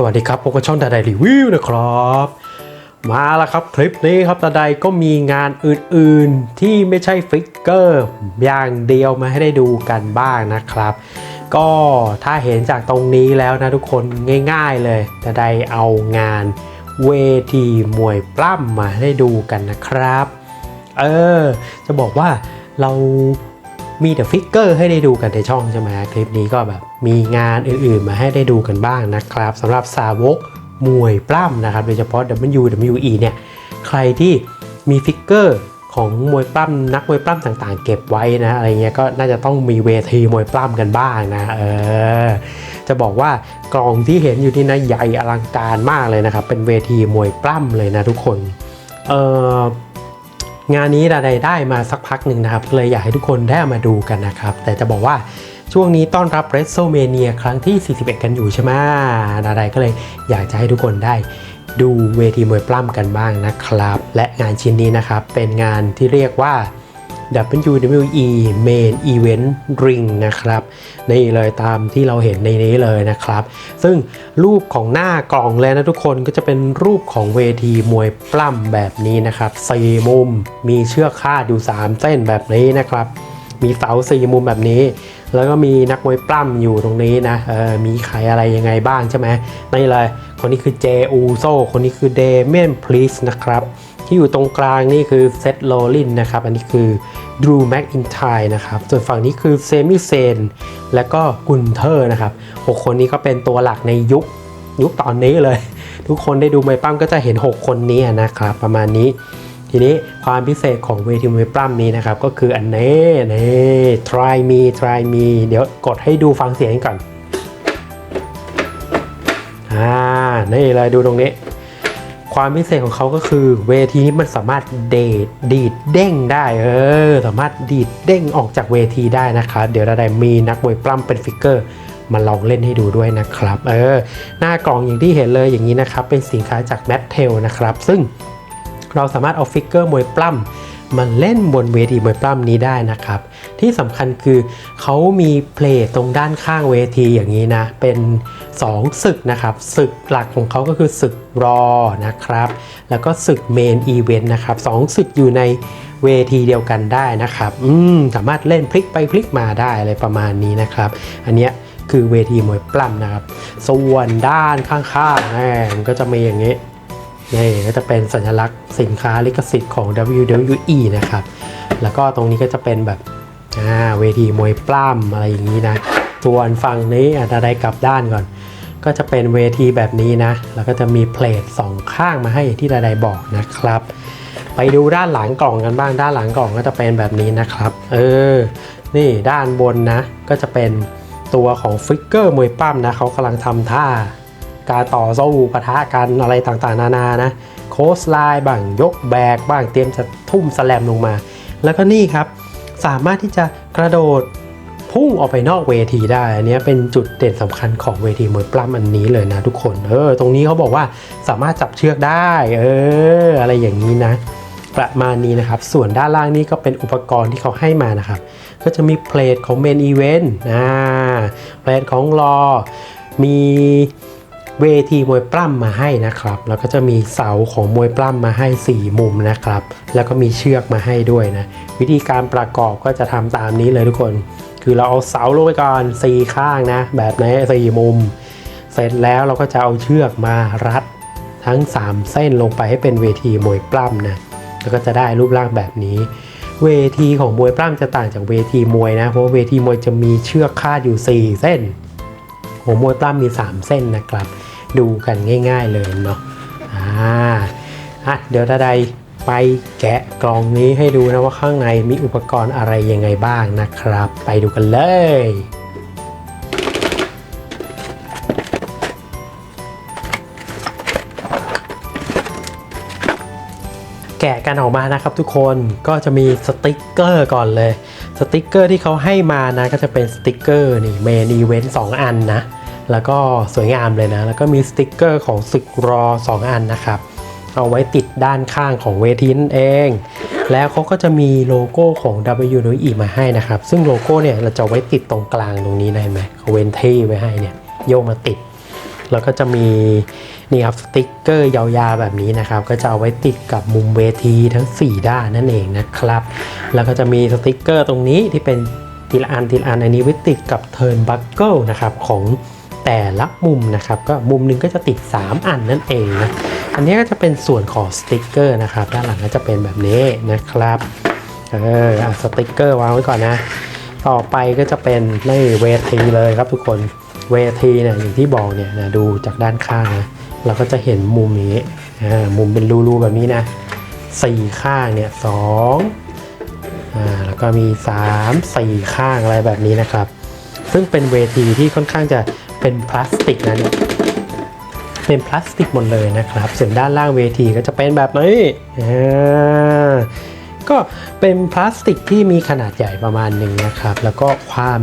สวัสดีครับพบกับช่องดาไดรีวิวนะครับ มาแล้วครับคลิปนี้ครับดาไดก็มีงานอื่นๆที่ไม่ใช่ฟิกเกอร์อย่างเดียวมาให้ได้ดูกันบ้างนะครับ ก็ถ้าเห็นจากตรงนี้แล้วนะทุกคนง่ายๆเลยดาไดเอางานเวทีมวยปล้ำมาให้ได้ดูกันนะครับ เออ จะบอกว่าเรา มีแต่ฟิกเกอร์ให้ได้ดูกันในช่องใช่ไหมคลิปนี้ก็แบบมีงานอื่นๆ มาให้ได้ดูกันบ้างนะครับสำหรับสาวกมวยปล้ำนะครับ โดยเฉพาะ WWE เนี่ยใครที่มีฟิกเกอร์ของมวยปล้ำนักมวยปล้ำต่างๆ เก็บไว้นะอะไรเงี้ยก็น่าจะต้องมีเวทีมวยปล้ำกันบ้างนะเออจะบอกว่ากล่องที่เห็นอยู่ที่นะใหญ่อลังการมากเลยนะครับเป็นเวทีมวยปล้ำเลยนะทุกคนเออ งานนี้ดาไดได้มาสักพักหนึ่งนะครับ เลยอยากให้ทุกคนได้มาดูกันนะครับ แต่จะบอกว่าช่วงนี้ต้อนรับ w r e s t l e m a n i a ครั้งที่ 41 กันอยู่ใช่ไหมดาไดก็เลยอยากจะให้ทุกคนได้ดูเวทีมวยปล้ำกันบ้างนะครับ และงานชิ้นนี้นะครับเป็นงานที่เรียกว่า WWE Main Event Ring นะครับนี่เลยตามที่เราเห็นในนี้เลยนะครับ ซึ่งรูปของหน้ากล่องเลยนะทุกคนก็จะเป็นรูปของเวทีมวยปล้ำแบบนี้นะครับสี่มุมมีเชือกคาดอยู่ 3 เส้นแบบนี้นะครับ มีเสาสี่มุมแบบนี้ แล้วก็มีนักมวยปล้ำอยู่ตรงนี้นะเออมีใครอะไรยังไงบ้างใช่ไหมนี่เลยคนนี้คือเจอูโซคนนี้คือเดเมนพลีสนะครับ ที่อยู่ตรงกลางนี่คือเซตโลลินนะครับ อันนี้คือดรูแม็กอินไทนะครับ ส่วนฝั่งนี้คือเซมิเซน และก็กุนเทอร์นะครับหกคนนี้ก็เป็นตัวหลักในยุคยุคตอนนี้เลย ทุกคนได้ดูมวยปล้ำก็จะเห็น 6 คนนี้นะครับ ประมาณนี้ ทีนี้ความพิเศษของเวทีมวยปล้ำนี้นะครับ ก็คืออันนี้นี่ try me try me เดี๋ยวกดให้ดูฟังเสียงก่อน อ่า นี่เลยดูตรงนี้ ความพิเศษของเขาก็คือเวทีนี้มันสามารถเดดดีดเด้งได้เออสามารถดีดเด้งออกจากเวทีได้นะครับเดี๋ยวเราได้มีนักมวยปล้ำเป็นฟิกเกอร์มาลองเล่นให้ดูด้วยนะครับ เออ หน้ากล่องอย่างที่เห็นเลยอย่างนี้นะครับ เป็นสินค้าจากแมทเทลนะครับ ซึ่งเราสามารถเอาฟิกเกอร์มวยปล้ำ มันเล่นบนเวทีมวยปล้ำนี้ได้นะครับ ที่สำคัญคือเขามีเพลตรงด้านข้างเวทีอย่างนี้นะ เป็น2ศึกนะครับศึกหลักของเขาก็คือศึกรอนะครับ แล้วก็ศึกเมนอีเวนต์นะครับสองศึกอยู่ในเวทีเดียวกันได้นะครับ อืมสามารถเล่นพลิกไปพลิกมาได้อะไรประมาณนี้นะครับ อันเนี้ยคือเวทีมวยปล้ำนะครับ ส่วนด้านข้างๆแหมมันก็จะมีอย่างนี้ นี่ก็จะเป็นสัญลักษณ์สินค้าลิขสิทธิ์ของ WWE นะครับ แล้วก็ตรงนี้ก็จะเป็นแบบเวทีมวยปล้ำอะไรอย่างนี้นะส่วนฝั่งนี้อะได้กลับด้านก่อน ก็จะเป็นเวทีแบบนี้นะ แล้วก็จะมีเพลทสองข้างมาให้ที่ดาไดบอกนะครับ ไปดูด้านหลังกล่องกันบ้าง ด้านหลังกล่องก็จะเป็นแบบนี้นะครับ เออ นี่ด้านบนนะ ก็จะเป็นตัวของฟิกเกอร์มวยปล้ำนะเขากำลังทำท่า การต่อสู้ปะทะกันอะไรต่างๆ นานานะ โคสไลน์บ้างยกแบกบ้างเตรียมจะทุ่มสแลมลงมา แล้วก็นี่ครับ สามารถที่จะกระโดดพุ่งออกไปนอกเวทีได้ อันนี้เป็นจุดเด่นสำคัญของเวทีมวยปล้ำอันนี้เลยนะทุกคน เออ ตรงนี้เขาบอกว่าสามารถจับเชือกได้ เออ อะไรอย่างนี้นะ ประมาณนี้นะครับ ส่วนด้านล่างนี่ก็เป็นอุปกรณ์ที่เขาให้มานะครับ ก็จะมีเพลทของเมนอีเวนต์อ่าเพลทของรอ มี เวทีมวยปล้ำมาให้นะครับ แล้วก็จะมีเสาของมวยปล้ำมาให้ 4 มุมนะครับ แล้วก็มีเชือกมาให้ด้วยนะ วิธีการประกอบก็จะทำตามนี้เลยทุกคน คือเราเอาเสาลงไปก่อน4ข้างนะ แบบนี้สี่มุม เสร็จแล้วเราก็จะเอาเชือกมารัดทั้ง 3 เส้นลงไปให้เป็นเวทีมวยปล้ำนะ แล้วก็จะได้รูปร่างแบบนี้ เวทีของมวยปล้ำจะต่างจากเวทีมวยนะ เพราะเวทีมวยจะมีเชือกคาดอยู่ 4 เส้น หัวมวยปล้ำมี 3 เส้นนะครับ ดูกันง่าย ๆเลยเนาะอ่าอะเดี๋ยวถ้าใดไปแกะกล่องนี้ให้ดูนะว่าข้างในมีอุปกรณ์อะไรยังไงบ้างนะครับ ไปดูกันเลยแกะกันออกมานะครับทุกคนก็จะมีสติกเกอร์ก่อนเลย สติกเกอร์ที่เขาให้มานะก็จะเป็นสติกเกอร์นี่เมนอีเวนต์2อันนะ แล้วก็สวยงามเลยนะ แล้วก็มีสติกเกอร์ของศึกรอ 2 อันนะครับ เอาไว้ติดด้านข้างของเวทีนั่นเอง แล้วเขาก็จะมีโลโก้ของ WWE มาให้นะครับ ซึ่งโลโก้เนี่ยเราจะไว้ติดตรงกลางตรงนี้ได้ไหมเขาเว้นที่ไว้ให้เนี่ยโยกมาติด แล้วก็จะมีนี่ครับสติกเกอร์ยาวๆแบบนี้นะครับ ก็จะเอาไว้ติดกับมุมเวทีทั้ง 4 ด้านนั่นเองนะครับ แล้วก็จะมีสติกเกอร์ตรงนี้ที่เป็นทีละอันทีละอันอันนี้ไว้ติดกับเทิร์นบัคเกิลนะครับของ แต่ละมุมนะครับก็มุมหนึงก็จะติด 3 อันนั่นเองนะอันนี้ก็จะเป็นส่วนของสติกเกอร์นะครับด้านหลังก็จะเป็นแบบนี้นะครับเออสติกเกอร์วางไว้ก่อนนะ ต่อไปก็จะเป็นในเวทีเลยครับทุกคนเวทีเนี่ยอย่างที่บอกเนี่ยนะดูจากด้านข้างนะเราก็จะเห็นมุมนี้อ่ามุมเป็นรูๆแบบนี้นะสี่ข้างเนี่ยสองอ่าแล้วก็มีสามสี่ข้างอะไรแบบนี้นะครับ ซึ่งเป็นเวทีที่ค่อนข้างจะ เป็นพลาสติกนะเนี่ยเป็นพลาสติกหมดเลยนะครับ ส่วนด้านล่างเวทีก็จะเป็นแบบนี้อ่าก็เป็นพลาสติกที่มีขนาดใหญ่ประมาณหนึ่งนะครับ แล้วก็ความ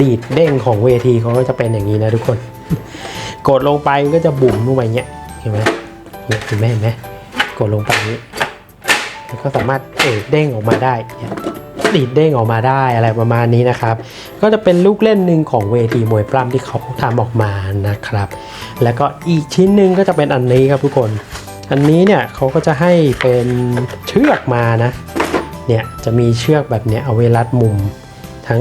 ดีดเด้งของเวทีเขาก็จะเป็นอย่างนี้นะทุกคน กดลงไปก็จะบุ๋มลงไปเงี้ยเห็นไหมเห็นไหมเห็นไหมกดลงไปนี้แล้วก็สามารถเอดเด้งออกมาได้ ดีดเด้งออกมาได้อะไรประมาณนี้นะครับ ก็จะเป็นลูกเล่นหนึ่งของเวทีมวยปล้ำที่เขาทำออกมานะครับ แล้วก็อีกชิ้นหนึ่งก็จะเป็นอันนี้ครับทุกคน อันนี้เนี่ยเขาก็จะให้เป็นเชือกมานะ เนี่ยจะมีเชือกแบบเนี้ยเอาไว้รัดมุมทั้ง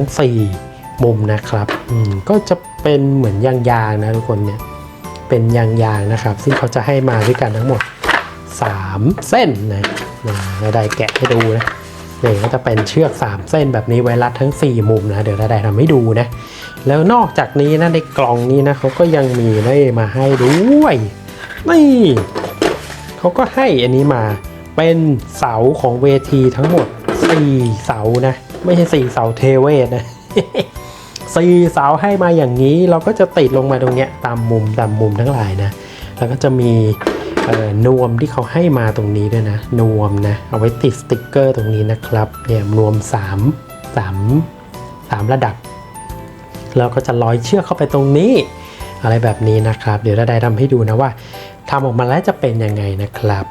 4 มุมนะครับอืมก็จะเป็นเหมือนยางๆนะทุกคนเนี่ยเป็นยางๆนะครับ ซึ่งเขาจะให้มาด้วยกันทั้งหมด 3 เส้นนะนะได้แกะให้ดูนะ นี่ก็จะเป็นเชือก 3 เส้นแบบนี้ไว้รัดทั้ง 4 มุมนะเดี๋ยวได้ทำให้ดูนะ แล้วนอกจากนี้นะในกล่องนี้นะเขาก็ยังมีได้มาให้ด้วยนี่เขาก็ให้อันนี้มาเป็นเสาของเวทีทั้งหมด 4 เสานะ ไม่ใช่ 4 เสาเทเวศนะสี่เสาให้มาอย่างนี้เราก็จะติดลงมาตรงเนี้ยตามมุมตามมุมทั้งหลายนะ แล้วก็จะมี นวมที่เขาให้มาตรงนี้ด้วยนะนวมนะเอาไว้ติดสติกเกอร์ตรงนี้นะครับเนี่ยนวม 3 3 3 ระดับ แล้วก็จะร้อยเชือกเข้าไปตรงนี้ อะไรแบบนี้นะครับ เดี๋ยวดาไดทำให้ดูนะว่าทำออกมาแล้วจะเป็นยังไงนะครับ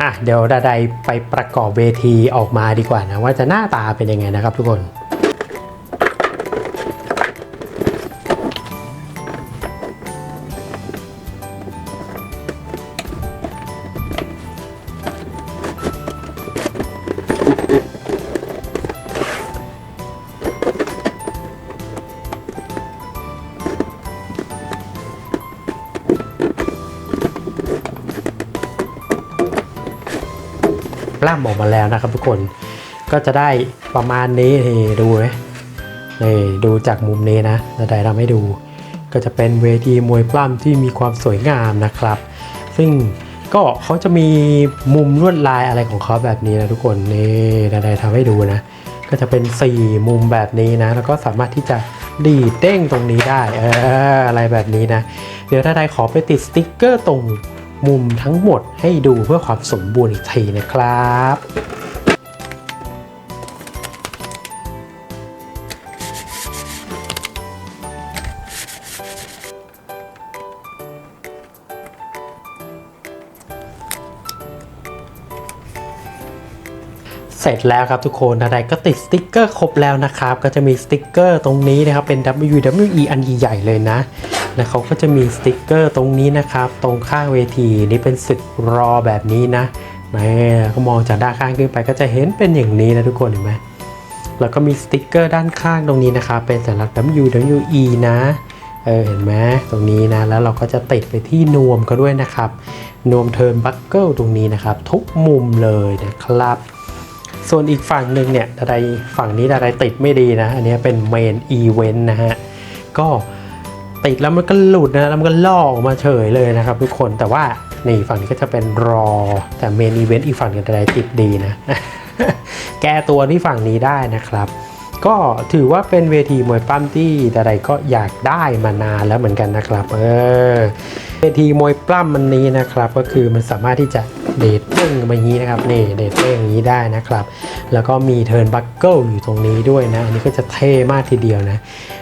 อะเดี๋ยวดาไดไปประกอบเวทีออกมาดีกว่านะว่าจะหน้าตาเป็นยังไงนะครับทุกคน ล้ำออกมาแล้วนะครับทุกคนก็จะได้ประมาณนี้นี่ดูไหมนี่ดูจากมุมนี้นะจะได้ทำให้ดู ก็จะเป็นเวทีมวยปล้ำที่มีความสวยงามนะครับ ซึ่งก็เขาจะมีมุมลวดลายอะไรของเขาแบบนี้นะทุกคนนี่จะได้ทำให้ดูนะ ก็จะเป็น 4 มุมแบบนี้นะ แล้วก็สามารถที่จะดีเด้งตรงนี้ได้เอออะไรแบบนี้นะ เดี๋ยวถ้าใดขอไปติดสติ๊กเกอร์ตรง มุมทั้งหมดให้ดูเพื่อความสมบูรณ์อีกทีนะครับเสร็จแล้วครับทุกคนอะไรก็ติดสติ๊กเกอร์ครบแล้วนะครับ ก็จะมีสติ๊กเกอร์ตรงนี้นะครับ เป็น WWE อันใหญ่ๆเลยนะ แล้วเขาก็จะมีสติกเกอร์ตรงนี้นะครับ ตรงข้างเวทีนี่เป็นศึกรอแบบนี้นะแม่ก็มองจากด้านข้างขึ้นไปก็จะเห็นเป็นอย่างนี้นะทุกคนเห็นไหมแล้วก็มีสติกเกอร์ด้านข้างตรงนี้นะครับ เป็นสัญลักษณ์ WWE นะเออเห็นไหมตรงนี้นะ แล้วเราก็จะติดไปที่นวมเขาด้วยนะครับ นวมเทิร์นบัคเกิลตรงนี้นะครับ ทุกมุมเลยนะครับ ส่วนอีกฝั่งหนึ่งเนี่ยดาไดฝั่งนี้ดาไดติดไม่ดีนะ อันนี้เป็นเมนอีเวนต์นะฮะ ก็ ติดแล้วมันก็หลุดนะแล้วมันก็ลอกออกมาเฉยเลยนะครับ ทุกคนแต่ว่านี่ฝั่งนี้ก็จะเป็นรอ แต่เมนอีเวนต์อีกฝั่งหนึงดาไดติดดีนะ แก้ตัวที่ฝั่งนี้ได้นะครับ ก็ถือว่าเป็นเวทีมวยปั้มที่ดาไดก็อยากได้มานานแล้วเหมือนกันนะครับเออเวทีมวยปล้ำมันนี้นะครับ ก็คือมันสามารถที่จะเดทเด้งมาอย่างนี้นะครับนี่เดทเด้งอย่างนี้ได้นะครับ แล้วก็มีเทิร์นบัคเกิลอยู่ตรงนี้ด้วยนะ อันนี้ก็จะเท่มากทีเดียวนะ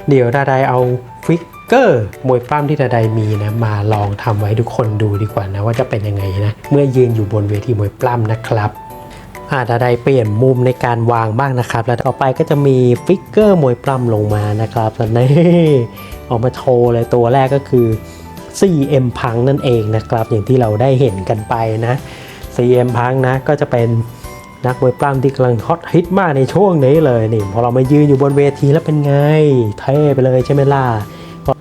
เดี๋ยวดาไดเอาฟิก เกอร์มวยปล้ำที่ดาไดมีนะมาลองทำไว้ทุกคนดูดีกว่านะว่าจะเป็นยังไงนะเมื่อยืนอยู่บนเวทีมวยปล้ำนะครับอาดาไดเปลี่ยนมุมในการวางบ้างนะครับ แล้วต่อไปก็จะมีฟิกเกอร์มวยปล้ำลงมานะครับแล้วนี่ออกมาโชว์เลยตัวแรกก็คือ CM พังนั่นเองนะครับ อย่างที่เราได้เห็นกันไปนะ CM พังนะก็จะเป็นนักมวยปล้ำที่กำลังฮอตฮิตมากในช่วงนี้เลยนี่พอเรามายืนอยู่บนเวทีแล้วเป็นไงเท่ไปเลยใช่ไหมล่ะ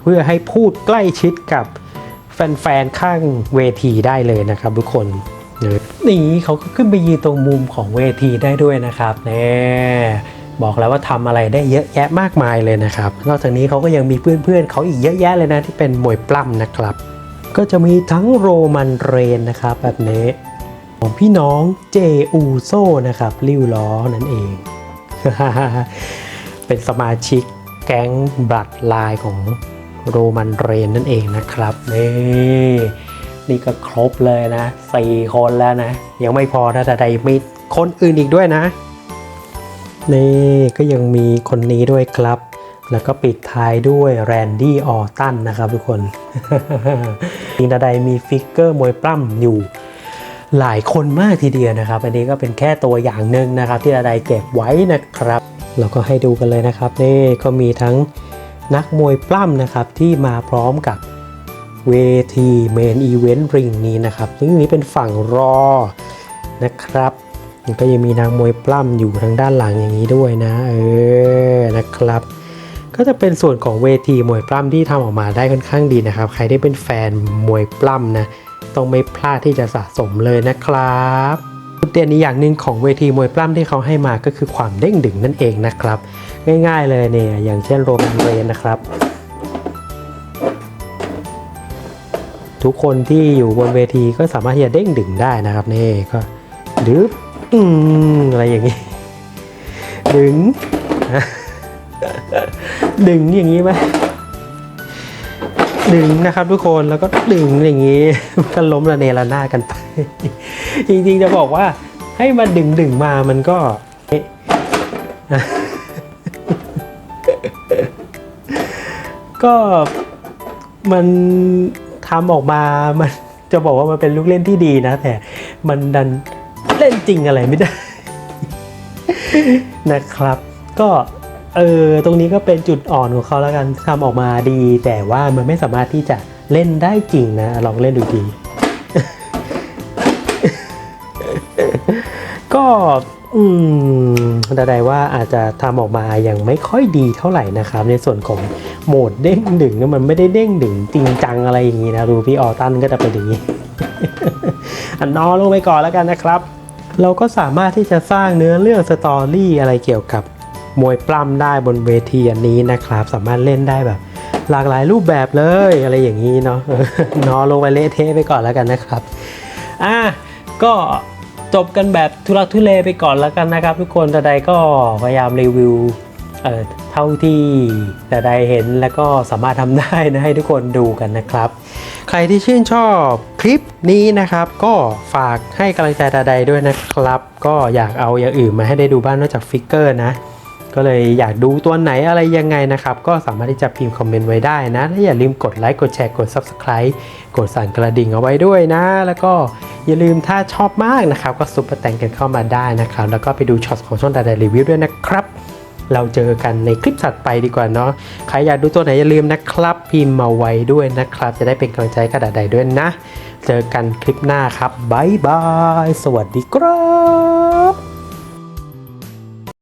เพื่อให้พูดใกล้ชิดกับแฟนๆ ข้างเวทีได้เลยนะครับทุกคนนี่เขาก็ขึ้นไปยืนตรงมุมของเวทีได้ด้วยนะครับแน่บอกแล้วว่าทำอะไรได้เยอะแยะมากมายเลยนะครับ นอกจากนี้เขาก็ยังมีเพื่อนๆเขาอีกเยอะแยะเลยนะที่เป็นมวยปล้ำนะครับ ก็จะมีทั้งโรมันเรนนะครับแบบนี้ของพี่น้องเจอูโซนะครับริ้วล้อนั่นเอง เป็นสมาชิกแก๊งบัตรลายของ โรมันเรนนั่นเองนะครับนี่นี่ก็ครบเลยนะสี่คนแล้วนะ ยังไม่พอนะแต่ใดมีคนอื่นอีกด้วยนะ นี่ก็ยังมีคนนี้ด้วยครับ แล้วก็ปิดท้ายด้วยแรนดี้ออตันนะครับทุกคนทีนาใดมีฟิกเกอร์มวยปล้ำอยู่หลายคนมากทีเดียวนะครับ อันนี้ก็เป็นแค่ตัวอย่างหนึ่งนะครับ ที่อาไดเก็บไว้นะครับ เราก็ให้ดูกันเลยนะครับนี่ก็มีทั้ง นักมวยปล้ำนะครับที่มาพร้อมกับเวทีเมนอีเวนต์ริงนี้นะครับซึ่งนี้เป็นฝั่งรอนะครับก็ยังมีนางมวยปล้ำอยู่ทางด้านหลังอย่างนี้ด้วยนะเออนะครับ ก็จะเป็นส่วนของเวทีมวยปล้ำที่ทำออกมาได้ค่อนข้างดีนะครับ ใครที่เป็นแฟนมวยปล้ำนะต้องไม่พลาดที่จะสะสมเลยนะครับ จุดเด่นอีกอย่างหนึ่งของเวทีมวยปล้ำที่เขาให้มาก็คือความเด้งดึงนั่นเองนะครับ ง่ายๆเลยเนี่ยอย่างเช่นโรแมนเรนนะครับ ทุกคนที่อยู่บนเวทีก็สามารถที่จะเด้งดึงได้นะครับนี่ก็ดึบอืมอะไรอย่างนี้ ดึง ดึงอย่างนี้ไหม ดึงนะครับทุกคนแล้วก็ดึงอย่างนี้ก็ล้มระเนระนาดกันไป จริงๆจะบอกว่าให้มาดึงดึงมามันก็ก็มันทำออกมามันจะบอกว่ามันเป็นลูกเล่นที่ดีนะ แต่มันดันเล่นจริงอะไรไม่ได้นะครับ ก็ เออตรงนี้ก็เป็นจุดอ่อนของเขาแล้วกันทำออกมาดี แต่ว่ามันไม่สามารถที่จะเล่นได้จริงนะ ลองเล่นดูดีก็อืมใดๆว่าอาจจะทำออกมายังไม่ค่อยดีเท่าไหร่นะครับ ในส่วนของโหมดเด้งดึงเนี่ยมันไม่ได้เด้งดึงจริงจังอะไรอย่างนี้นะดูพี่ออตันก็จะเป็นอย่างนี้ อันนอลงไปก่อนแล้วกันนะครับ เราก็สามารถที่จะสร้างเนื้อเรื่องสตอรี่อะไรเกี่ยวกับ มวยปล้ำได้บนเวทีอันนี้นะครับ สามารถเล่นได้แบบ หลากหลายรูปแบบเลยอะไรอย่างนี้เนาะนอลงไปเละเทะไปก่อนแล้วกันนะครับอะก็จบกันแบบทุลักทุเลไปก่อนแล้วกันนะครับ ทุกคนแต่ใดก็พยายามรีวิวเอ่อเท่าที่แต่ใดเห็นแล้วก็สามารถทำได้นะให้ทุกคนดูกันนะครับ ใครที่ชื่นชอบคลิปนี้นะครับ ก็ฝากให้กำลังใจดาใดด้วยนะครับ ก็อยากเอาอย่างอื่นมาให้ได้ดูบ้างนอกจากฟิกเกอร์นะ ก็เลยอยากดูตัวไหนอะไรยังไงนะครับ ก็สามารถที่จะพิมพ์คอมเมนต์ไว้ได้นะและอย่าลืมกดไลค์กดแชร์กด Subscribe กดสั่นกระดิ่งเอาไว้ด้วยนะ แล้วก็อย่าลืมถ้าชอบมากนะครับ ก็ซุปเปอร์แตงกันเข้ามาได้นะครับ แล้วก็ไปดูช็อตของช่องดาดารีวิวด้วยนะครับ เราเจอกันในคลิปถัดไปดีกว่าเนาะใครอยากดูตัวไหนอย่าลืมนะครับ พิมพ์มาไว้ด้วยนะครับ จะได้เป็นกำลังใจกระดาษใดด้วยนะ เจอกันคลิปหน้าครับบ๊ายบายสวัสดีครับ